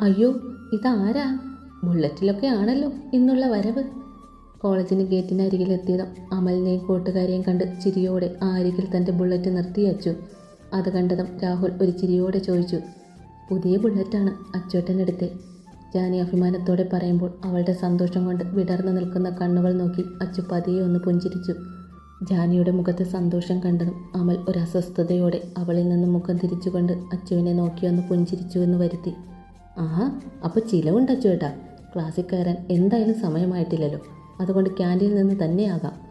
അയ്യോ ഇതാരാ? ബുള്ളറ്റിലൊക്കെ ആണല്ലോ ഇന്നുള്ള വരവ്. കോളേജിന് ഗേറ്റിനരികിലെത്തിയതും അമലിനെയും കൂട്ടുകാരെയും കണ്ട് ചിരിയോടെ ആ അരികിൽ തന്റെ ബുള്ളറ്റ് നിർത്തി അച്ചു അത് കണ്ടതും രാഹുൽ ഒരു ചിരിയോടെ ചോദിച്ചു പുതിയ ബുള്ളറ്റാണ് അച്ചോട്ടനെടുത്ത്. ജാനി അഭിമാനത്തോടെ പറയുമ്പോൾ അവളുടെ സന്തോഷം കൊണ്ട് വിടർന്നു നിൽക്കുന്ന കണ്ണുകൾ നോക്കി അച്ചു പതിയെ ഒന്ന് പുഞ്ചിരിച്ചു. ജാനിയുടെ മുഖത്തെ സന്തോഷം കണ്ടതും അമൽ ഒരു അസ്വസ്ഥതയോടെ അവളിൽ നിന്ന് മുഖം തിരിച്ചുകൊണ്ട് അച്ചുവിനെ നോക്കി ഒന്ന് പുഞ്ചിരിച്ചു എന്ന് വരുത്തി. ആഹാ അപ്പോൾ ചിലവുണ്ട് ചേട്ടാ ക്ലാസ്സിൽ കയറാൻ എന്തായാലും സമയമായിട്ടില്ലല്ലോ. അതുകൊണ്ട് ക്യാന്റീനിൽ നിന്ന് തന്നെയാകാം.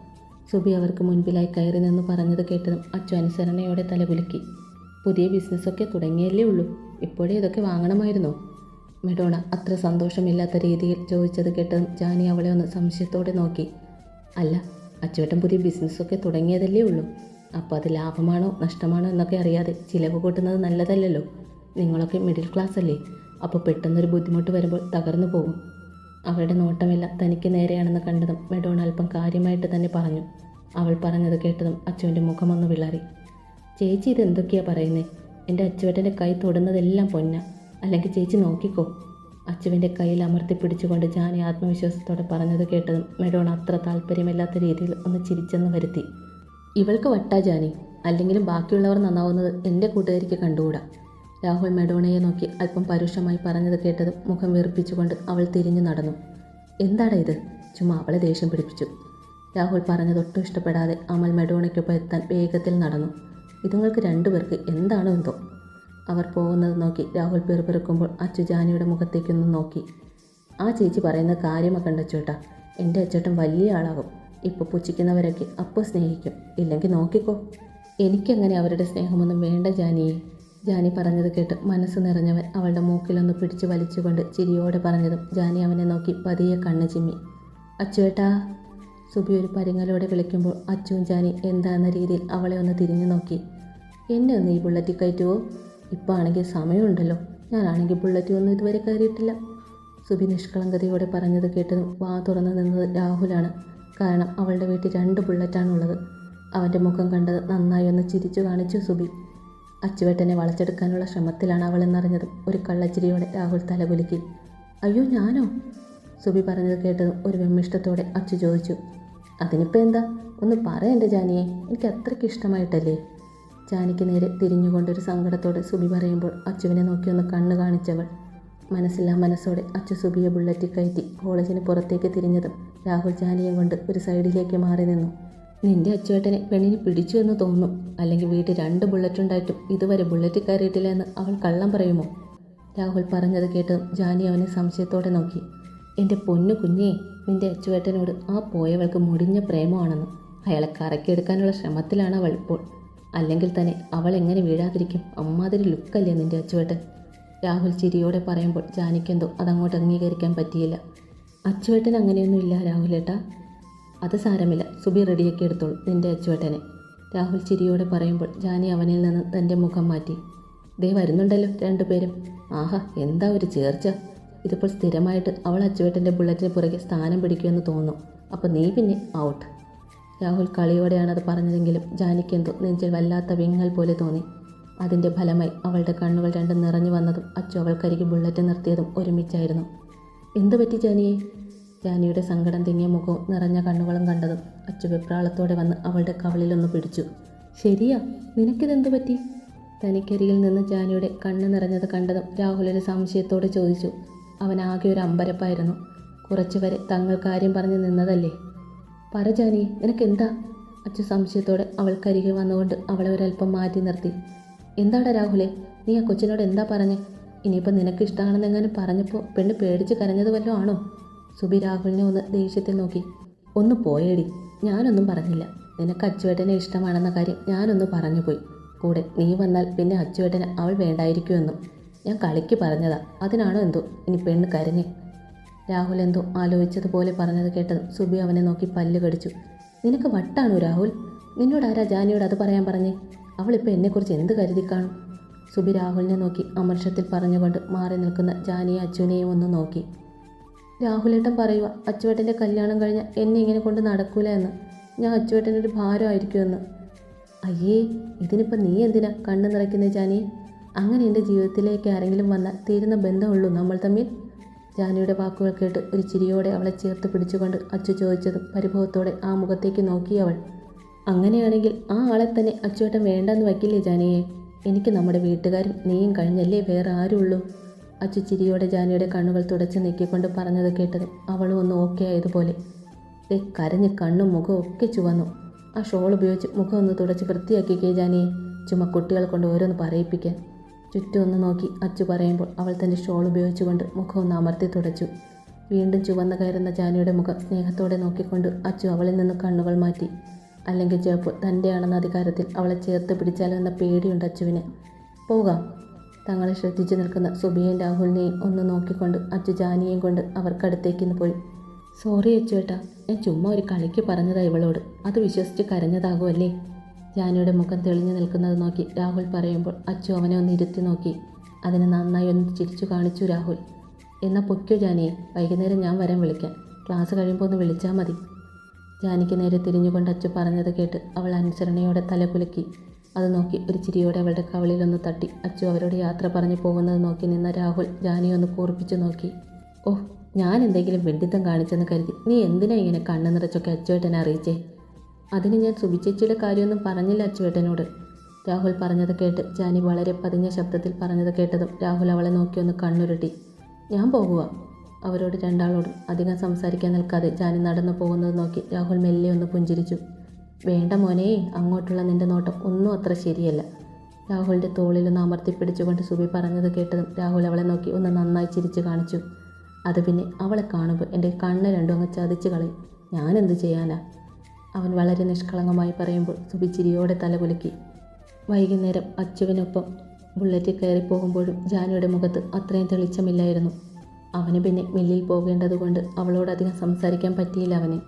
സുബി അവർക്ക് മുൻപിലായി കയറി നിന്ന് പറഞ്ഞത് കേട്ടതും അച്ചു അനുസരണയോടെ തലകുലുക്കി പുതിയ ബിസിനസ്സൊക്കെ തുടങ്ങിയല്ലേ ഉള്ളൂ. ഇപ്പോഴേ ഇതൊക്കെ വാങ്ങണമായിരുന്നോ? മെഡോണ അത്ര സന്തോഷമില്ലാത്ത രീതിയിൽ ചോദിച്ചത് കേട്ടതും ജാനി അവളെ ഒന്ന് സംശയത്തോടെ നോക്കി. അല്ല അച്ചുവേട്ടൻ പുതിയ ബിസിനസ്സൊക്കെ തുടങ്ങിയതല്ലേ ഉള്ളൂ. അപ്പോൾ അത് ലാഭമാണോ നഷ്ടമാണോ എന്നൊക്കെ അറിയാതെ ചിലവ് കൂട്ടുന്നത് നല്ലതല്ലല്ലോ. നിങ്ങളൊക്കെ മിഡിൽ ക്ലാസ് അല്ലേ അപ്പോൾ പെട്ടെന്നൊരു ബുദ്ധിമുട്ട് വരുമ്പോൾ തകർന്നു പോകും. അവളുടെ നോട്ടമെല്ലാം തനിക്ക് നേരെയാണെന്ന് കണ്ടതും മെഡോൺ അല്പം കാര്യമായിട്ട് തന്നെ പറഞ്ഞു. അവൾ പറഞ്ഞത് കേട്ടതും അച്ചുവിന്റെ മുഖമൊന്ന് വിളറി. ചേച്ചി ഇത് എന്തൊക്കെയാ പറയുന്നേ? എന്റെ അച്ചുവേട്ടന്റെ കൈ തൊടുന്നതെല്ലാം പൊന്ന. അല്ലെങ്കിൽ ചേച്ചി നോക്കിക്കോ. അച്ചുവിന്റെ കയ്യിൽ അമർത്തി പിടിച്ചുകൊണ്ട് ജാനി ആത്മവിശ്വാസത്തോടെ പറഞ്ഞത് കേട്ടതും മെഡോൺ അത്ര താല്പര്യമില്ലാത്ത രീതിയിൽ ഒന്ന് ചിരിച്ചെന്ന് വരുത്തി. ഇവൾക്ക് വട്ടാ ജാനി. അല്ലെങ്കിലും ബാക്കിയുള്ളവർ നന്നാവുന്നത് എന്റെ കൂട്ടുകാരിക്ക് കണ്ടുകൂടാ. രാഹുൽ മെഡോണയെ നോക്കി അല്പം പരുഷമായി പറഞ്ഞത് കേട്ടതും മുഖം വീർപ്പിച്ചുകൊണ്ട് അവൾ തിരിഞ്ഞു നടന്നു. എന്താടാ ഇത്? ചുമ്മാ അവളെ ദേഷ്യം പിടിപ്പിച്ചു. രാഹുൽ പറഞ്ഞതൊട്ടും ഇഷ്ടപ്പെടാതെ അമൽ മെഡോണയ്ക്കൊപ്പം എത്താൻ വേഗത്തിൽ നടന്നു. ഇതുങ്ങൾക്ക് രണ്ടുപേർക്ക് എന്താണോ എന്തോ? അവർ പോകുന്നത് നോക്കി രാഹുൽ പിറുപിറുക്കുമ്പോൾ അച്ചു ജാനിയുടെ മുഖത്തേക്കൊന്ന് നോക്കി. ആ ചേച്ചി പറയുന്ന കാര്യമൊക്കെ ഉണ്ടച്ചോട്ടാ എന്റെ അച്ചേട്ടൻ വലിയ ആളാകും. ഇപ്പോൾ പുച്ഛിക്കുന്നവരൊക്കെ അപ്പോൾ സ്നേഹിക്കും. ഇല്ലെങ്കിൽ നോക്കിക്കോ. എനിക്കങ്ങനെ അവരുടെ സ്നേഹമൊന്നും വേണ്ട ജാനിയെ. ജാനി പറഞ്ഞത് കേട്ട് മനസ്സ് നിറഞ്ഞവൻ അവളുടെ മൂക്കിലൊന്ന് പിടിച്ചു വലിച്ചുകൊണ്ട് ചിരിയോടെ പറഞ്ഞതും ജാനി അവനെ നോക്കി പതിയെ കണ്ണ് ചിമ്മി. അച്ചുവേട്ടാ സുബി ഒരു പരിങ്ങലോടെ വിളിക്കുമ്പോൾ അച്ചുവും ജാനി എന്താണെന്ന രീതിയിൽ അവളെ ഒന്ന് തിരിഞ്ഞു നോക്കി. എന്നെ ഒന്ന് ഈ ബുള്ളറ്റിൽ കയറ്റുമോ ഇപ്പോൾ ആണെങ്കിൽ സമയമുണ്ടല്ലോ. ഞാനാണെങ്കിൽ ബുള്ളറ്റി ഒന്നും ഇതുവരെ കയറിയിട്ടില്ല. സുബി നിഷ്കളങ്കതയോടെ പറഞ്ഞത് കേട്ടതും വാ തുറന്നു നിന്നത് രാഹുലാണ്. കാരണം അവളുടെ വീട്ടിൽ രണ്ട് ബുള്ളറ്റാണുള്ളത്. അവന്റെ മുഖം കണ്ടത് നന്നായി ഒന്ന് ചിരിച്ചു കാണിച്ചു സുബി. അച്ചുവേട്ടനെ വളച്ചെടുക്കാനുള്ള ശ്രമത്തിലാണ് അവൾ എന്നറിഞ്ഞത് ഒരു കള്ളച്ചിരിയോടെ രാഹുൽ തലകുലുക്കി. അയ്യോ ഞാനോ? സുബി പറഞ്ഞത് കേട്ടതും ഒരു വെമ്മിഷ്ടത്തോടെ അച്ചു ചോദിച്ചു. അതിനിപ്പോൾ എന്താ? ഒന്ന് പറ എന്റെ ജാനിയെ. എനിക്ക് അത്രയ്ക്ക് ഇഷ്ടമായിട്ടല്ലേ? ജാനിക്ക് നേരെ തിരിഞ്ഞുകൊണ്ടൊരു സങ്കടത്തോടെ സുബി പറയുമ്പോൾ അച്ചുവിനെ നോക്കി ഒന്ന് കണ്ണ് കാണിച്ചവൾ. മനസ്സില്ലാ മനസ്സോടെ അച്ചു സുബിയെ ബുള്ളറ്റിൽ കയറ്റി കോളേജിന് പുറത്തേക്ക് തിരിഞ്ഞതും രാഹുൽ ജാനിയെ കൊണ്ട് ഒരു സൈഡിലേക്ക് മാറി നിന്നു. നിന്റെ അച്ചുവേട്ടനെ പെണ്ണിന് പിടിച്ചു എന്ന് തോന്നും. അല്ലെങ്കിൽ വീട്ടിൽ രണ്ട് ബുള്ളറ്റ് ഉണ്ടായിട്ടും ഇതുവരെ ബുള്ളറ്റ് കയറിയിട്ടില്ല എന്ന് അവൾ കള്ളം പറയുമോ? രാഹുൽ പറഞ്ഞത് കേട്ട് ജാനി അവനെ സംശയത്തോടെ നോക്കി. എന്റെ പൊന്നു കുഞ്ഞേ നിന്റെ അച്ചുവേട്ടനോട് ആ പോയവൾക്ക് മുടിഞ്ഞ പ്രേമമാണെന്ന്. അയാളെ കറക്കിയെടുക്കാനുള്ള ശ്രമത്തിലാണ് അവൾ ഇപ്പോൾ. അല്ലെങ്കിൽ തന്നെ അവൾ എങ്ങനെ വീഴാതിരിക്കും? അമ്മാതിരി ലുക്കല്ലേ നിന്റെ അച്ചുവേട്ടൻ? രാഹുൽ ചിരിയോടെ പറയുമ്പോൾ ജാനിക്കെന്തോ അതങ്ങോട്ട് അംഗീകരിക്കാൻ പറ്റിയില്ല. അച്ചുവേട്ടൻ അങ്ങനെയൊന്നുമില്ല രാഹുലേട്ടാ. അത് സാരമില്ല. സുബി റെഡിയാക്കി എടുത്തോളൂ നിന്റെ അച്ചുവേട്ടനെ. രാഹുൽ ചിരിയോടെ പറയുമ്പോൾ ജാനി അവനിൽ നിന്ന് തന്റെ മുഖം മാറ്റി. ദേ വരുന്നുണ്ടല്ലോ രണ്ടുപേരും. ആഹാ എന്താ ഒരു ചേർച്ച? ഇതിപ്പോൾ സ്ഥിരമായിട്ട് അവൾ അച്ചുവേട്ടന്റെ ബുള്ളറ്റിന് പുറകെ സ്ഥാനം പിടിക്കുമെന്ന് തോന്നുന്നു. അപ്പോൾ നീ പിന്നെ ഔട്ട് രാഹുൽ കളിയോടെയാണ് അത് പറഞ്ഞതെങ്കിലും ജാനിക്കെന്തോ നെഞ്ചിൽ വല്ലാത്ത വിങ്ങൽ പോലെ തോന്നി. അതിന്റെ ഫലമായി അവളുടെ കണ്ണുകൾ രണ്ടും നിറഞ്ഞു വന്നതും അച്ചു അവൾക്കരികെ ബുള്ളറ്റ് നിർത്തിയതും ഒരുമിച്ചായിരുന്നു. എന്തു പറ്റി ജാനിയെ? ജാനിയുടെ സങ്കടം തിങ്ങിയ മുഖവും നിറഞ്ഞ കണ്ണുകളും കണ്ടതും അച്ചു വെപ്രാളത്തോടെ വന്ന് അവളുടെ കവളിലൊന്ന് പിടിച്ചു. ശരിയാ നിനക്കിതെന്തു പറ്റി? തനിക്കരികിൽ നിന്ന് ജാനിയുടെ കണ്ണ് നിറഞ്ഞത് കണ്ടതും രാഹുലൊരു സംശയത്തോടെ ചോദിച്ചു. അവൻ ആകെ ഒരു അമ്പരപ്പായിരുന്നു. കുറച്ചുവരെ തങ്ങൾ കാര്യം പറഞ്ഞു നിന്നതല്ലേ? പറ ജാനി നിനക്കെന്താ? അച്ചു സംശയത്തോടെ അവൾക്കരികെ വന്നുകൊണ്ട് അവളെ ഒരല്പം മാറ്റി നിർത്തി. എന്താടാ രാഹുലെ നീ ആ കൊച്ചിനോട് എന്താ പറഞ്ഞേ? ഇനിയിപ്പോൾ നിനക്ക് ഇഷ്ടമാണെന്നെങ്ങനെ പറഞ്ഞപ്പോൾ പെണ്ണ് പേടിച്ച് കരഞ്ഞത് വല്ലതും ആണോ? സുബി രാഹുലിനെ ഒന്ന് ദേഷ്യത്തിൽ നോക്കി. ഒന്ന് പോയേടി. ഞാനൊന്നും പറഞ്ഞില്ല. നിനക്ക് അച്ചുവേട്ടനെ ഇഷ്ടമാണെന്ന കാര്യം ഞാനൊന്ന് പറഞ്ഞു പോയി. കൂടെ നീ വന്നാൽ പിന്നെ അച്ചുവേട്ടന് അവൾ വേണ്ടായിരിക്കുമെന്നും ഞാൻ കളിക്ക് പറഞ്ഞതാ. അതിനാണോ എന്തോ? ഇനി പെണ്ണ് കരഞ്ഞേ. രാഹുൽ എന്തോ ആലോചിച്ചതുപോലെ പറഞ്ഞത് കേട്ടത് സുബി അവനെ നോക്കി പല്ല് കടിച്ചു. നിനക്ക് വട്ടാണോ രാഹുൽ? നിന്നോട് ആരാ ജാനിയോട് അത് പറയാൻ പറഞ്ഞേ? അവളിപ്പോൾ എന്നെക്കുറിച്ച് എന്ത് കരുതി കാണും? സുബി രാഹുലിനെ നോക്കി അമർഷത്തിൽ പറഞ്ഞുകൊണ്ട് മാറി നിൽക്കുന്ന ജാനിയെ അച്ചുവിനെയും ഒന്ന് നോക്കി. രാഹുലേട്ടൻ പറയുക അച്ചുവേട്ടന്റെ കല്യാണം കഴിഞ്ഞാൽ എന്നെ ഇങ്ങനെ കൊണ്ട് നടക്കൂല എന്ന് ഞാൻ ഒരു ഭാരമായിരിക്കുമെന്ന്. അയ്യേ ഇതിനിപ്പോൾ നീ എന്തിനാ കണ്ണ് നിറയ്ക്കുന്ന ജാനി? അങ്ങനെ എന്റെ ജീവിതത്തിലേക്ക് ആരെങ്കിലും വന്നാൽ തീരുന്ന ബന്ധമുള്ളൂ നമ്മൾ തമ്മിൽ? ജാനിയുടെ വാക്കുകൾ കേട്ട് ഒരു ചിരിയോടെ അവളെ ചേർത്ത് പിടിച്ചുകൊണ്ട് അച്ചു ചോദിച്ചതും പരിഭവത്തോടെ ആ മുഖത്തേക്ക് നോക്കി അവൾ. അങ്ങനെയാണെങ്കിൽ ആ ആളെ തന്നെ അച്ചുവേട്ടൻ വേണ്ടെന്ന് വയ്ക്കില്ലേ ജാനിയെ? എനിക്ക് നമ്മുടെ വീട്ടുകാരും നീയും കഴിഞ്ഞല്ലേ വേറെ ആരുള്ളൂ? അച്ചു ചിരിയോടെ ജാനിയുടെ കണ്ണുകൾ തുടച്ച് നീക്കിക്കൊണ്ട് പറഞ്ഞത് കേട്ടതും അവളും ഒന്ന് ഓക്കെ ആയതുപോലെ. ദേ കരഞ്ഞ് കണ്ണും മുഖവും ഒക്കെ ചുവന്നു. ആ ഷോൾ ഉപയോഗിച്ച് മുഖം ഒന്ന് തുടച്ച് വൃത്തിയാക്കിക്കേ ജാനിയെ. ചുമ കുട്ടികൾ കൊണ്ട് ഓരോന്ന് പറയിപ്പിക്കാൻ. ചുറ്റും ഒന്ന് നോക്കി അച്ചു പറയുമ്പോൾ അവൾ തന്റെ ഷോൾ ഉപയോഗിച്ചുകൊണ്ട് മുഖം ഒന്ന് അമർത്തി തുടച്ചു. വീണ്ടും ചുവന്ന കയറുന്ന ജാനിയുടെ മുഖം സ്നേഹത്തോടെ നോക്കിക്കൊണ്ട് അച്ചു അവളിൽ നിന്ന് കണ്ണുകൾ മാറ്റി. അല്ലെങ്കിൽ ചിലപ്പോൾ തന്റെയാണെന്ന അധികാരത്തിൽ അവളെ ചേർത്ത് പിടിച്ചാലോ എന്ന പേടിയുണ്ട് അച്ചുവിന്. പോകാം. തങ്ങളെ ശ്രദ്ധിച്ചു നിൽക്കുന്ന സുബിയും രാഹുലിനെയും ഒന്ന് നോക്കിക്കൊണ്ട് അച്ചു ജാനിയെയും കൊണ്ട് അവർക്കടുത്തേക്ക് പോയി. സോറി അച്ചുവേട്ടാ ഞാൻ ചുമ്മാ ഒരു കളിക്ക് പറഞ്ഞതാ ഇവളോട്. അത് വിശ്വസിച്ച് കരഞ്ഞതാകുമല്ലേ? ജാനിയുടെ മുഖം തെളിഞ്ഞു നിൽക്കുന്നത് നോക്കി രാഹുൽ പറയുമ്പോൾ അച്ചു അവനെ ഒന്ന് ഇരുത്തി നോക്കി. അതിനെ നന്നായി ഒന്ന് ചിരിച്ചു കാണിച്ചു രാഹുൽ. എന്നാൽ പൊയ്ക്കോ ജാനിയെ വൈകുന്നേരം ഞാൻ വരാൻ വിളിക്കാം. ക്ലാസ് കഴിയുമ്പോൾ ഒന്ന് വിളിച്ചാൽ മതി. ജാനിക്ക് നേരെ തിരിഞ്ഞുകൊണ്ട് അച്ചു പറഞ്ഞത് കേട്ട് അവൾ അനുസരണയോടെ തല കുലുക്കി. അത് നോക്കി ഒരു ചിരിയോടെ അവളുടെ കവളിലൊന്ന് തട്ടി. അച്ചു അവരോട് യാത്ര പറഞ്ഞു പോകുന്നത് നോക്കി നിന്ന രാഹുൽ ജാനിയെ ഒന്ന് കൂർപ്പിച്ചു നോക്കി. ഓ ഞാൻ എന്തെങ്കിലും വെഡിത്തം കാണിച്ചെന്ന് കരുതി. നീ എന്തിനാ ഇങ്ങനെ കണ്ണു നിറച്ചൊക്കെ അച്ചുവേട്ടനെ അറിയിച്ചേ? അതിന് ഞാൻ സുബിച്ചേച്ചിയുടെ കാര്യമൊന്നും പറഞ്ഞില്ല അച്ചുവേട്ടനോട്. രാഹുൽ പറഞ്ഞത് കേട്ട് ജാനി വളരെ പതിഞ്ഞ ശബ്ദത്തിൽ പറഞ്ഞത് കേട്ടതും രാഹുൽ അവളെ നോക്കി ഒന്ന് കണ്ണുരുട്ടി. ഞാൻ പോകുക അവരോട് രണ്ടാളോടും അധികം സംസാരിക്കാൻ നിൽക്കാതെ ജാനി നടന്നു പോകുന്നത് നോക്കി രാഹുൽ മെല്ലെ ഒന്ന് പുഞ്ചിരിച്ചു. വേണ്ട മോനെ അങ്ങോട്ടുള്ള നിന്റെ നോട്ടം ഒന്നും അത്ര ശരിയല്ല. രാഹുലിന്റെ തോളിലൊന്ന് അമർത്തി പിടിച്ചുകൊണ്ട് സുബി പറഞ്ഞത് കേട്ടതും രാഹുൽ അവളെ നോക്കി ഒന്ന് നന്നായി ചിരിച്ചു കാണിച്ചു. അത് പിന്നെ അവളെ കാണുമ്പോൾ എന്റെ കണ്ണ് രണ്ടും അങ്ങ് ചതിച്ചു കളയും. ഞാനെന്ത് ചെയ്യാനാ? അവൻ വളരെ നിഷ്കളങ്കമായി പറയുമ്പോൾ സുബി ചിരിയോടെ തലകുലുക്കി വൈകുന്നേരം അച്ചുവിനൊപ്പം ബുള്ളറ്റിൽ കയറി പോകുമ്പോഴും ജാനുയുടെ മുഖത്ത് അത്രയും തെളിച്ചമില്ലായിരുന്നു. അവന് പിന്നെ മില്ലിൽ പോകേണ്ടതുകൊണ്ട് അവളോടധികം സംസാരിക്കാൻ പറ്റിയില്ല അവന്.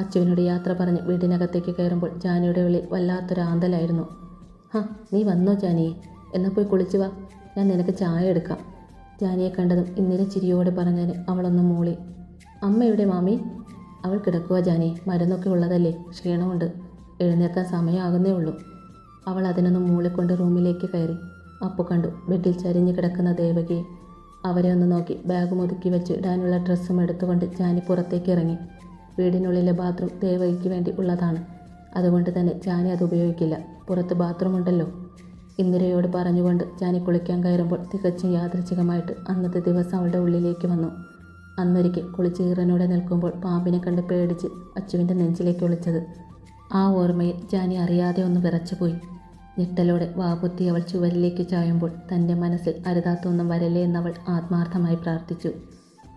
അച്ചുവിനോട് യാത്ര പറഞ്ഞ് വീടിനകത്തേക്ക് കയറുമ്പോൾ ജാനിയുടെ ഉള്ളിൽ വല്ലാത്തൊരു ആന്തലായിരുന്നു. ഹാ നീ വന്നോ ജാനിയെ എന്നാൽ പോയി കുളിച്ചു വാ. ഞാൻ നിനക്ക് ചായ എടുക്കാം. ജാനിയെ കണ്ടതും ഇന്നലെ ചിരിയോടെ പറഞ്ഞാൽ അവളൊന്ന് മൂളി. അമ്മയുടെ മാമി? അവൾ കിടക്കുക ജാനി. മരുന്നൊക്കെ ഉള്ളതല്ലേ. ക്ഷീണമുണ്ട്. എഴുന്നേൽക്കാൻ സമയമാകുന്നേ ഉള്ളൂ. അവൾ അതിനൊന്ന് മൂളിക്കൊണ്ട് റൂമിലേക്ക് കയറി. അപ്പു കണ്ടു ബെഡിൽ ചരിഞ്ഞു കിടക്കുന്ന ദേവകിയെ അവരെ ഒന്ന് നോക്കി ബാഗ് ഒതുക്കി വെച്ച് ഇടാനുള്ള ഡ്രസ്സും എടുത്തുകൊണ്ട് ജാനി പുറത്തേക്ക് ഇറങ്ങി. വീടിനുള്ളിലെ ബാത്റൂം ദേവയ്ക്ക് വേണ്ടി ഉള്ളതാണ്. അതുകൊണ്ട് തന്നെ ചാനി അത് ഉപയോഗിക്കില്ല. പുറത്ത് ബാത്റൂം ഉണ്ടല്ലോ. ഇന്ദിരയോട് പറഞ്ഞുകൊണ്ട് ചാനി കുളിക്കാൻ കയറുമ്പോൾ തികച്ചും യാദൃച്ഛികമായിട്ട് അന്നത്തെ ദിവസം അവളുടെ ഉള്ളിലേക്ക് വന്നു. അന്നൊരിക്കൽ കുളിച്ച് ഈറനോടെ നിൽക്കുമ്പോൾ പാമ്പിനെ കണ്ട് പേടിച്ച് അച്ചുവിന്റെ നെഞ്ചിലേക്ക് ഒളിച്ചത്. ആ ഓർമ്മയിൽ ജാനി അറിയാതെ ഒന്ന് വിറച്ചുപോയി. ഞെട്ടലോടെ വാപുത്തി അവൾ ചുവരിലേക്ക് ചായുമ്പോൾ തന്റെ മനസ്സിൽ അരുതാത്തൊന്നും വരല്ലേ എന്നവൾ ആത്മാർത്ഥമായി പ്രാർത്ഥിച്ചു.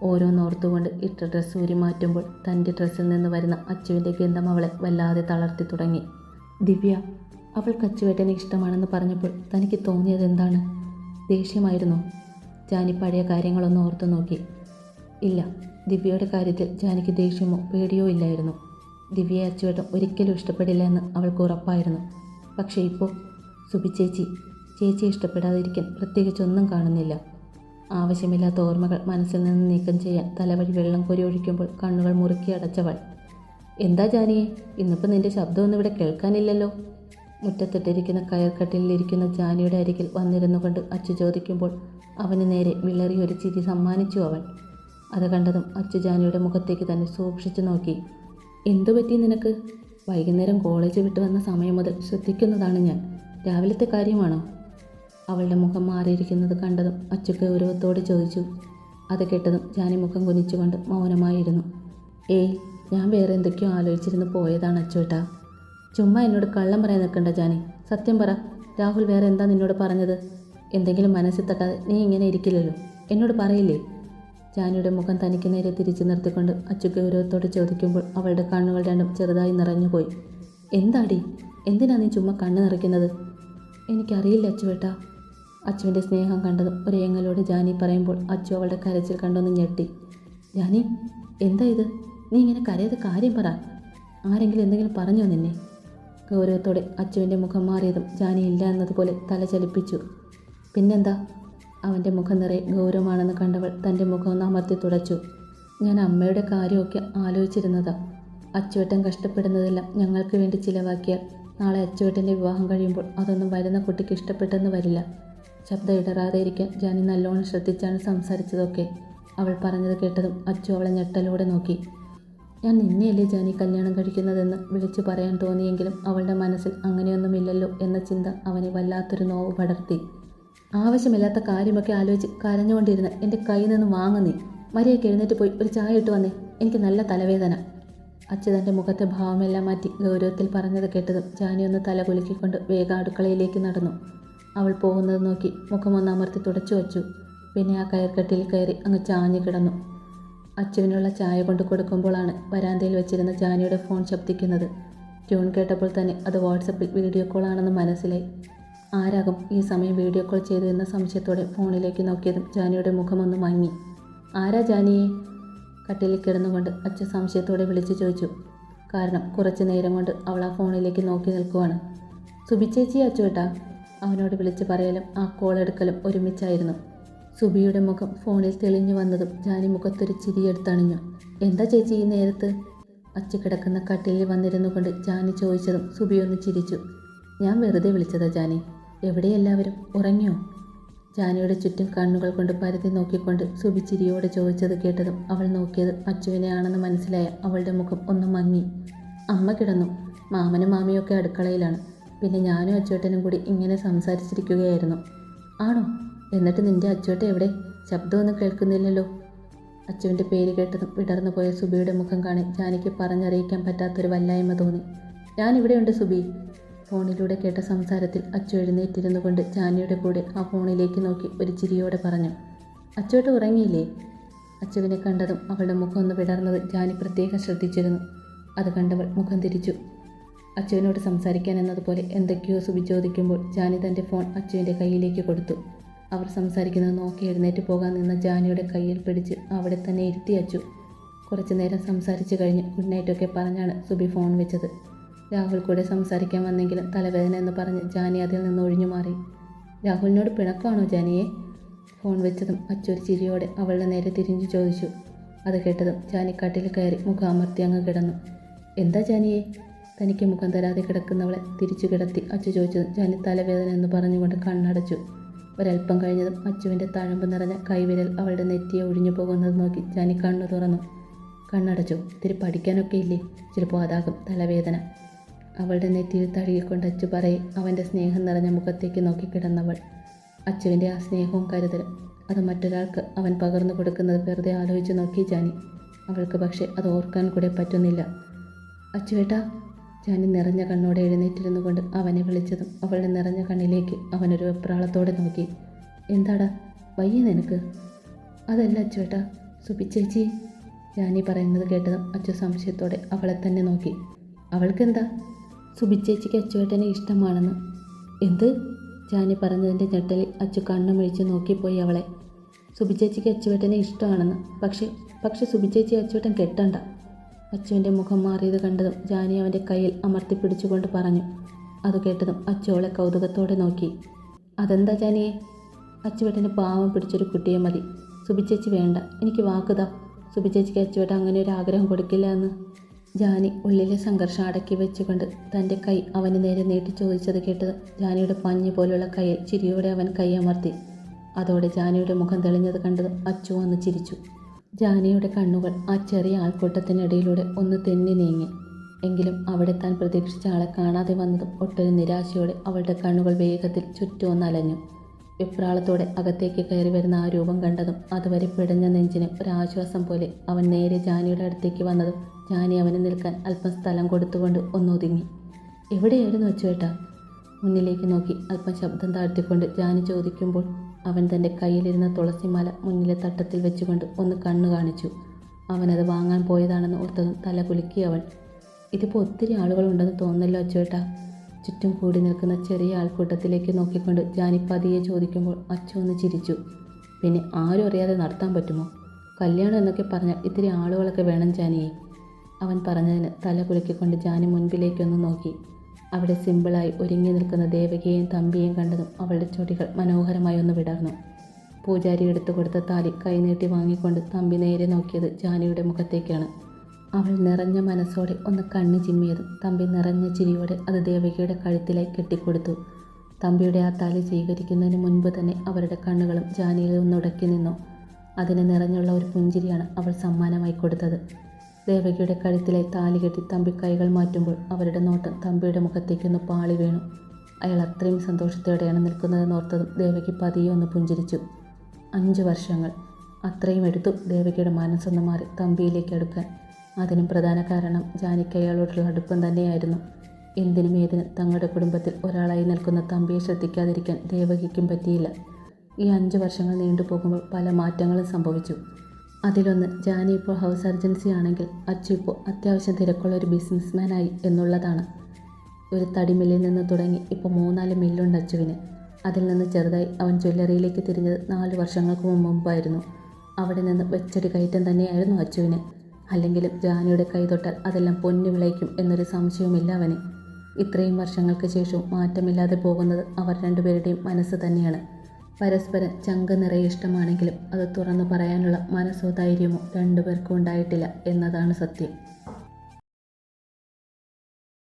ഓരോന്നോർത്തുകൊണ്ട് ഇട്ട ഡ്രസ്സ് ഊരി മാറ്റുമ്പോൾ തന്റെ ഡ്രസ്സിൽ നിന്ന് വരുന്ന അച്ചുവിന്റെ ഗന്ധം അവളെ വല്ലാതെ തളർത്തി തുടങ്ങി. ദിവ്യ അവൾ അച്ചുവേട്ടനെ ഇഷ്ടമാണെന്ന് പറഞ്ഞപ്പോൾ തനിക്ക് തോന്നിയത് എന്താണ്? ദേഷ്യമായിരുന്നു? ജാനി പഴയ കാര്യങ്ങളൊന്ന് ഓർത്തു നോക്കി. ഇല്ല ദിവ്യയുടെ കാര്യത്തിൽ ജാനിക്ക് ദേഷ്യമോ പേടിയോ ഇല്ലായിരുന്നു. ദിവ്യയെ അച്ചുവേട്ടൻ ഒരിക്കലും ഇഷ്ടപ്പെടില്ല എന്ന് അവൾക്ക് ഉറപ്പായിരുന്നു. പക്ഷേ ഇപ്പോൾ സുബി ചേച്ചി ചേച്ചി ഇഷ്ടപ്പെടാതിരിക്കാൻ പ്രത്യേകിച്ചൊന്നും കാണുന്നില്ല. ആവശ്യമില്ലാത്ത ഓർമ്മകൾ മനസ്സിൽ നിന്ന് നീക്കം ചെയ്യാൻ തലവഴി വെള്ളം കോരി ഒഴിക്കുമ്പോൾ കണ്ണുകൾ മുറുക്കി അടച്ചവൾ. എന്താ ജാനിയെ ഇന്നിപ്പോൾ നിന്റെ ശബ്ദമൊന്നും ഇവിടെ കേൾക്കാനില്ലല്ലോ? മുറ്റത്തിട്ടിരിക്കുന്ന കയർക്കട്ടിലിരിക്കുന്ന ജാനിയുടെ അരികിൽ വന്നിരുന്നു കൊണ്ട് അച്ചു ചോദിക്കുമ്പോൾ അവന് നേരെ വിളറി ഒരു ചിരി സമ്മാനിച്ചു അവൾ അത് കണ്ടതും അച്ചു ജാനിയുടെ മുഖത്തേക്ക് തന്നെ സൂക്ഷിച്ചു നോക്കി. എന്തു പറ്റി നിനക്ക്? വൈകുന്നേരം കോളേജ് വിട്ട് വന്ന സമയം മുതൽ ശ്രദ്ധിക്കുന്നതാണ് ഞാൻ. രാവിലത്തെ കാര്യമാണോ? അവളുടെ മുഖം മാറിയിരിക്കുന്നത് കണ്ടതും അച്ചു ഗൗരവത്തോടെ ചോദിച്ചു. അത് കേട്ടതും ജാനി മുഖം കുനിച്ചുകൊണ്ട് മൗനമായിരുന്നു. ഏയ് ഞാൻ വേറെ എന്തൊക്കെയോ ആലോചിച്ചിരുന്നു പോയതാണ് അച്ചുവേട്ടാ ചുമ്മാ എന്നോട് കള്ളം പറയാൻ നിൽക്കണ്ട ജാനി. സത്യം പറ രാഹുൽ വേറെ എന്താ നിന്നോട് പറഞ്ഞത്? എന്തെങ്കിലും മനസ്സിൽ തട്ടാതെ നീ ഇങ്ങനെ ഇരിക്കില്ലല്ലോ. എന്നോട് പറയില്ലേ? ജാനിയുടെ മുഖം തനിക്ക് നേരെ തിരിച്ചു നിർത്തിക്കൊണ്ട് അച്ചു ഗൗരവത്തോട് ചോദിക്കുമ്പോൾ അവളുടെ കണ്ണുകൾ രണ്ടും ചെറുതായി നിറഞ്ഞുപോയി. എന്താടി? എന്തിനാ നീ ചുമ്മാ കണ്ണ് നിറയ്ക്കുന്നത്? എനിക്കറിയില്ല അച്ചുവേട്ടാ അച്ചുവിന്റെ സ്നേഹം കണ്ടതും ഒരു ഏങ്ങലോട് ജാനി പറയുമ്പോൾ അച്ചു അവളുടെ കരച്ചിൽ കണ്ടൊന്ന് ഞെട്ടി. ജാനി എന്താ ഇത്? നീ ഇങ്ങനെ കരയത് കാര്യം പറ. ആരെങ്കിലും എന്തെങ്കിലും പറഞ്ഞോ നിന്നെ? ഗൗരവത്തോടെ അച്ചുവിന്റെ മുഖം മാറിയതും ജാനി ഇല്ല എന്നതുപോലെ തല ചലിപ്പിച്ചു. പിന്നെന്താ? അവന്റെ മുഖം നിറയെ ഗൗരവമാണെന്ന് കണ്ടവൾ തന്റെ മുഖം ഒന്ന് അമർത്തി തുടച്ചു. ഞാൻ അമ്മയുടെ കാര്യമൊക്കെ ആലോചിച്ചിരുന്നതാ. അച്ചുവേട്ടൻ കഷ്ടപ്പെടുന്നതെല്ലാം ഞങ്ങൾക്ക് വേണ്ടി ചിലവാക്കിയാൽ നാളെ അച്ചുവേട്ടന്റെ വിവാഹം കഴിയുമ്പോൾ അതൊന്നും വരുന്ന കുട്ടിക്ക് ഇഷ്ടപ്പെട്ടെന്ന് വരില്ല. ശബ്ദം ഇടറാതെ ഇരിക്കാൻ ജാനി നല്ലോണം ശ്രദ്ധിച്ചാണ് സംസാരിച്ചതൊക്കെ. അവൾ പറഞ്ഞത് കേട്ടതും അച്ചു അവളെ ഞെട്ടലോടെ നോക്കി. ഞാൻ നിന്നെയല്ലേ ജാനി കല്യാണം കഴിക്കുന്നതെന്ന് വിളിച്ചു പറയാൻ തോന്നിയെങ്കിലും അവളുടെ മനസ്സിൽ അങ്ങനെയൊന്നുമില്ലല്ലോ എന്ന ചിന്ത അവനെ വല്ലാത്തൊരു നോവ് പടർത്തി. ആവശ്യമില്ലാത്ത കാര്യമൊക്കെ ആലോചിച്ച് കരഞ്ഞുകൊണ്ടിരുന്ന് എന്റെ കയ്യിൽ നിന്ന് വാങ്ങുന്നേ മരിയൊക്കെ എഴുന്നേറ്റ് പോയി ഒരു ചായ ഇട്ട് വന്നേ. എനിക്ക് നല്ല തലവേദന. അച്ഛൻ തന്റെ മുഖത്തെ ഭാവമെല്ലാം മാറ്റി ഗൗരവത്തിൽ പറഞ്ഞത് കേട്ടതും ജാനി ഒന്ന് തല കുലുക്കിക്കൊണ്ട് വേഗം അടുക്കളയിലേക്ക് നടന്നു. അവൾ പോകുന്നത് നോക്കി മുഖമൊന്ന് അമർത്തി തുടച്ചു വച്ചു. പിന്നെ ആ കയർക്കെട്ടിൽ കയറി അങ്ങ് ചാഞ്ഞു കിടന്നു. അച്ചുവിനുള്ള ചായ കൊണ്ട് കൊടുക്കുമ്പോഴാണ് വരാന്തയിൽ വെച്ചിരുന്ന ജാനിയുടെ ഫോൺ ശബ്ദിക്കുന്നത്. ട്യൂൺ കേട്ടപ്പോൾ തന്നെ അത് വാട്സപ്പിൽ വീഡിയോ കോൾ ആണെന്ന് മനസ്സിലായി. ആരാകും ഈ സമയം വീഡിയോ കോൾ ചെയ്തു എന്ന സംശയത്തോടെ ഫോണിലേക്ക് നോക്കിയതും ജാനിയുടെ മുഖമൊന്ന് മങ്ങി. ആരാ ജാനിയെ കട്ടിലിൽ കിടന്നുകൊണ്ട് അച്ഛൻ സംശയത്തോടെ വിളിച്ചു ചോദിച്ചു. കാരണം കുറച്ച് നേരം കൊണ്ട് അവൾ ആ ഫോണിലേക്ക് നോക്കി നിൽക്കുവാണ്. സുബിച്ചേച്ചി അച്ചുവേട്ടാ. അവനോട് വിളിച്ചു പറയലും ആ കോൾ എടുക്കലും ഒരുമിച്ചായിരുന്നു. സുബിയുടെ മുഖം ഫോണിൽ തെളിഞ്ഞു വന്നതും ജാനി മുഖത്തൊരു ചിരിയെടുത്തണിഞ്ഞു എന്താ ചേച്ചി ഈ നേരത്ത്? അച്ചു കിടക്കുന്ന കട്ടിലിൽ വന്നിരുന്നു കൊണ്ട് ജാനി ചോദിച്ചതും സുബി ഒന്ന് ചിരിച്ചു. ഞാൻ വെറുതെ വിളിച്ചതാ ജാനി. എവിടെ എല്ലാവരും? ഉറങ്ങിയോ? ജാനിയുടെ ചുറ്റും കണ്ണുകൾ കൊണ്ട് പരതി നോക്കിക്കൊണ്ട് സുബി ചിരിയോടെ ചോദിച്ചത് കേട്ടതും അവൾ നോക്കിയത് അച്ചുവിനെയാണെന്ന് മനസ്സിലായ അവളുടെ മുഖം ഒന്ന് മങ്ങി. അമ്മ കിടന്നു. മാമനും മാമിയൊക്കെ അടുക്കളയിലാണ്. പിന്നെ ഞാനും അച്ചുവേട്ടനും കൂടി ഇങ്ങനെ സംസാരിച്ചിരിക്കുകയായിരുന്നു. ആണോ? എന്നിട്ട് നിന്റെ അച്ചുവേട്ടൻ എവിടെ? ശബ്ദമൊന്നും കേൾക്കുന്നില്ലല്ലോ. അച്ചുവിന്റെ പേര് കേട്ടതും വിടർന്നു പോയ സുബിയുടെ മുഖം കാണി ജാനിക്ക് പറഞ്ഞറിയിക്കാൻ പറ്റാത്തൊരു വല്ലായ്മ തോന്നി. ഞാനിവിടെയുണ്ട് സുബി. ഫോണിലൂടെ കേട്ട സംസാരത്തിൽ അച്ചു എഴുന്നേറ്റിരുന്നു കൊണ്ട് ജാനിയുടെ കൂടെ ആ ഫോണിലേക്ക് നോക്കി ഒരു ചിരിയോടെ പറഞ്ഞു. അച്ചുവേട്ട് ഉറങ്ങിയില്ലേ? അച്ചുവിനെ കണ്ടതും അവളുടെ മുഖം ഒന്ന് വിടർന്നത് ജാനി പ്രത്യേകം ശ്രദ്ധിച്ചിരുന്നു. അത് കണ്ടവൾ മുഖം തിരിച്ചു. അച്ചുവിനോട് സംസാരിക്കാൻ എന്നതുപോലെ എന്തൊക്കെയോ സുബി ചോദിക്കുമ്പോൾ ജാനി തന്റെ ഫോൺ അച്ചുവിന്റെ കയ്യിലേക്ക് കൊടുത്തു. അവർ സംസാരിക്കുന്നത് നോക്കി എഴുന്നേറ്റ് പോകാൻ നിന്ന ജാനിയുടെ കയ്യിൽ പിടിച്ച് അവിടെ തന്നെ ഇരുത്തി അച്ചു. കുറച്ചു നേരം സംസാരിച്ചു കഴിഞ്ഞ് ഗുഡ് നൈറ്റൊക്കെ പറഞ്ഞാണ് സുബി ഫോൺ വെച്ചത്. രാഹുൽ കൂടെ സംസാരിക്കാൻ വന്നെങ്കിലും തലവേദന എന്ന് പറഞ്ഞ് ജാനി അതിൽ നിന്ന് ഒഴിഞ്ഞു മാറി. രാഹുലിനോട് പിണക്കമാണോ ജാനിയെ? ഫോൺ വെച്ചതും അച്ചു ഒരു ചിരിയോടെ അവളുടെ നേരെ തിരിഞ്ഞു ചോദിച്ചു. അത് കേട്ടതും ജാനി കട്ടിൽ കയറി മുഖാമർത്തി അങ്ങ് കിടന്നു. എന്താ ജാനിയെ? തനിക്ക് മുഖം തരാതെ കിടക്കുന്നവളെ തിരിച്ചു കിടത്തി അച്ചു ചോദിച്ചത് ജാനി തലവേദന എന്ന് പറഞ്ഞുകൊണ്ട് കണ്ണടച്ചു. ഒരല്പം കഴിഞ്ഞതും അച്ചുവിന്റെ തഴമ്പ് നിറഞ്ഞ കൈവിരൽ അവളുടെ നെറ്റിയെ ഒഴിഞ്ഞു പോകുന്നത് നോക്കി ജാനി കണ്ണു തുറന്നു. കണ്ണടച്ചു ഇത്തിരി പഠിക്കാനൊക്കെ ഇല്ലേ? ചിലപ്പോൾ അതാകും തലവേദന. അവളുടെ നെറ്റിയിൽ തഴുകിക്കൊണ്ട് അച്ചു പറയെ അവന്റെ സ്നേഹം നിറഞ്ഞ മുഖത്തേക്ക് നോക്കി കിടന്നവൾ. അച്ചുവിന്റെ ആ സ്നേഹവും കരുതലും അത് മറ്റൊരാൾക്ക് അവൻ പകർന്നു കൊടുക്കുന്നത് വെറുതെ ആലോചിച്ച് നോക്കി ജാനി. അവൾക്ക് പക്ഷേ അത് ഓർക്കാൻ കൂടെ പറ്റുന്നില്ല. അച്ചുവേട്ടാ ജാനി നിറഞ്ഞ കണ്ണോടെ എഴുന്നേറ്റിരുന്നു കൊണ്ട് അവനെ വിളിച്ചതും അവളുടെ നിറഞ്ഞ കണ്ണിലേക്ക് അവനൊരു വെപ്രാളത്തോടെ നോക്കി. എന്താടാ? വയ്യ നിനക്ക്. അതല്ല അച്ചുവേട്ടാ. സുപിച്ചേച്ചി ജാനി പറയുന്നത് കേട്ടതും അച്ചു സംശയത്തോടെ അവളെ തന്നെ നോക്കി. അവൾക്കെന്താ? സുബിച്ചേച്ചിക്ക് അച്ചുവേട്ടനെ ഇഷ്ടമാണെന്ന്. എന്ത്? ജാനി പറഞ്ഞതിന്റെ ഞെട്ടലിൽ അച്ചു കണ്ണുമിഴിച്ച് നോക്കിപ്പോയി അവളെ. സുബിച്ചേച്ചിക്ക് അച്ചുവേട്ടനെ ഇഷ്ടമാണെന്ന്. പക്ഷേ പക്ഷെ സുബിച്ചേച്ചി അച്ചുവേട്ടൻ കെട്ടണ്ട. അച്ചുവിന്റെ മുഖം മാറിയത് കണ്ടതും ജാനി അവന്റെ കയ്യിൽ അമർത്തി പിടിച്ചുകൊണ്ട് പറഞ്ഞു. അത് കേട്ടതും അച്ചുവളെ കൗതുകത്തോടെ നോക്കി. അതെന്താ ജാനിയെ? അച്ചുവേട്ടന് പാവം പിടിച്ചൊരു കുട്ടിയെ മതി. സുബിച്ചേച്ചി വേണ്ട. എനിക്ക് വാക്കുതാ സുബിച്ചേച്ചിക്ക് അച്ചുവേട്ട അങ്ങനെ ഒരു ആഗ്രഹം കൊടുക്കില്ല എന്ന്. ജാനി ഉള്ളിലെ സംഘർഷം അടക്കി വെച്ചുകൊണ്ട് തന്റെ കൈ അവന് നേരെ നീട്ടി ചോദിച്ചത് കേട്ടത് ജാനിയുടെ പഞ്ഞു പോലുള്ള കയ്യിൽ ചിരിയോടെ അവൻ കൈ അമർത്തി. അതോടെ ജാനിയുടെ മുഖം തെളിഞ്ഞത് കണ്ടത് അച്ചു വന്ന് ചിരിച്ചു. ജാനിയുടെ കണ്ണുകൾ ആ ചെറിയ ആൾക്കൂട്ടത്തിനിടയിലൂടെ ഒന്ന് തെന്നി നീങ്ങി. എങ്കിലും അവിടെ താൻ പ്രതീക്ഷിച്ച ആളെ കാണാതെ വന്നതും ഒട്ടൊരു നിരാശയോടെ അവളുടെ കണ്ണുകൾ വേഗത്തിൽ ചുറ്റും ഒന്നലഞ്ഞു വിപ്രാളത്തോടെ അകത്തേക്ക് കയറി വരുന്ന ആ രൂപം കണ്ടതും അതുവരെ പിടഞ്ഞ നെഞ്ചിന് ഒരാശ്വാസം പോലെ അവൻ നേരെ ജാനിയുടെ അടുത്തേക്ക് വന്നതും ജാനി അവന് നിൽക്കാൻ അല്പം സ്ഥലം കൊടുത്തുകൊണ്ട് ഒന്നൊതുങ്ങി. എവിടെയായിരുന്നു അച്ചുവേട്ടാ? മുന്നിലേക്ക് നോക്കി അല്പം ശബ്ദം താഴ്ത്തിക്കൊണ്ട് ജാനി ചോദിക്കുമ്പോൾ അവൻ തന്റെ കയ്യിലിരുന്ന തുളസിമാല മുന്നിലെ തട്ടത്തിൽ വെച്ചുകൊണ്ട് ഒന്ന് കണ്ണു കാണിച്ചു. അവനത് വാങ്ങാൻ പോയതാണെന്ന് ഓർത്തതും തല കുലുക്കി അവൾ ഇതിപ്പോൾ ഒത്തിരി ആളുകളുണ്ടെന്ന് തോന്നല്ലോ അച്ചുവേട്ടാ. ചുറ്റും കൂടി നിൽക്കുന്ന ചെറിയ ആൾക്കൂട്ടത്തിലേക്ക് നോക്കിക്കൊണ്ട് ജാനി പതിയെ ചോദിക്കുമ്പോൾ അച്ചു ഒന്ന് ചിരിച്ചു. പിന്നെ ആരും അറിയാതെ നടത്താൻ പറ്റുമോ? കല്യാണം എന്നൊക്കെ പറഞ്ഞാൽ ഇത്തിരി ആളുകളൊക്കെ വേണം ജാനിയെ. അവൻ പറഞ്ഞതിന് തല കുലുക്കിക്കൊണ്ട് ജാനി മുൻപിലേക്കൊന്ന് നോക്കി. അവിടെ സിമ്പിളായി ഒരുങ്ങി നിൽക്കുന്ന ദേവകിയെയും തമ്പിയെയും കണ്ടതും അവളുടെ ചൊടികൾ മനോഹരമായി ഒന്ന് വിടർന്നു. പൂജാരി എടുത്തു കൊടുത്ത താലി കൈനീട്ടി വാങ്ങിക്കൊണ്ട് തമ്പി നേരെ നോക്കിയത് ജാനിയുടെ മുഖത്തേക്കാണ്. അവൾ നിറഞ്ഞ മനസ്സോടെ ഒന്ന് കണ്ണ് ചിമ്മിയതും തമ്പി നിറഞ്ഞ ചിരിയോടെ അത് ദേവകിയുടെ കഴുത്തിലായി കെട്ടിക്കൊടുത്തു. തമ്പിയുടെ ആ താലി സ്വീകരിക്കുന്നതിന് മുൻപ് തന്നെ അവരുടെ കണ്ണുകളും ജാനിയിൽ നിന്നുടക്കി നിന്നു അതിന് നിറഞ്ഞുള്ള ഒരു പുഞ്ചിരിയാണ് അവൾ സമ്മാനമായി കൊടുത്തത്. ദേവകിയുടെ കഴുത്തിലെ താലി കെട്ടി തമ്പി കൈകൾ മാറ്റുമ്പോൾ അവരുടെ നോട്ടം തമ്പിയുടെ മുഖത്തേക്കൊന്ന് പാളി വീണു. അയാൾ അത്രയും സന്തോഷത്തോടെയാണ് നിൽക്കുന്നതെന്ന് ഓർത്തതും ദേവകി പതിയെ ഒന്ന് പുഞ്ചിരിച്ചു. അഞ്ച് വർഷങ്ങൾ. അത്രയും എടുത്തു ദേവകിയുടെ മനസ്സൊന്ന് മാറി തമ്പിയിലേക്ക് അടുക്കാൻ. അതിനും പ്രധാന കാരണം ജാനിക്ക് അയാളോടുള്ള അടുപ്പം തന്നെയായിരുന്നു. എന്തിനും ഏതിനും തങ്ങളുടെ കുടുംബത്തിൽ ഒരാളായി നിൽക്കുന്ന തമ്പിയെ ശ്രദ്ധിക്കാതിരിക്കാൻ ദേവകിക്കും പറ്റിയില്ല. ഈ അഞ്ച് വർഷങ്ങൾ നീണ്ടുപോകുമ്പോൾ പല മാറ്റങ്ങളും സംഭവിച്ചു. അതിലൊന്ന് ജാനി ഇപ്പോൾ ഹൗസ് അർജൻസി ആണെങ്കിൽ അച്ചു ഇപ്പോൾ അത്യാവശ്യം തിരക്കുള്ള ഒരു ബിസിനസ്മാനായി എന്നുള്ളതാണ്. ഒരു തടിമില്ലിൽ നിന്ന് തുടങ്ങി ഇപ്പോൾ മൂന്നാൽ മില്ലുണ്ട് അച്ചുവിന്. അതിൽ നിന്ന് ചെറുതായി അവൻ ജ്വല്ലറിയിലേക്ക് തിരിഞ്ഞത് നാല് വർഷങ്ങൾക്ക് മുമ്പായിരുന്നു. അവിടെ നിന്ന് വെച്ചൊരു കയറ്റം തന്നെയായിരുന്നു അച്ചുവിന്. അല്ലെങ്കിലും ജാനിയുടെ കൈ തൊട്ടാൽ അതെല്ലാം പൊന്നു വിളയിക്കും എന്നൊരു സംശയവുമില്ല അവന്. ഇത്രയും വർഷങ്ങൾക്ക് ശേഷവും മാറ്റമില്ലാതെ പോകുന്നത് അവർ രണ്ടുപേരുടെയും മനസ്സ് തന്നെയാണ്. പരസ്പരം ചങ്ക നിറയെ ഇഷ്ടമാണെങ്കിലും അത് തുറന്നു പറയാനുള്ള മനസ്സോ ധൈര്യമോ രണ്ടുപേർക്കും ഉണ്ടായിട്ടില്ല എന്നതാണ് സത്യം.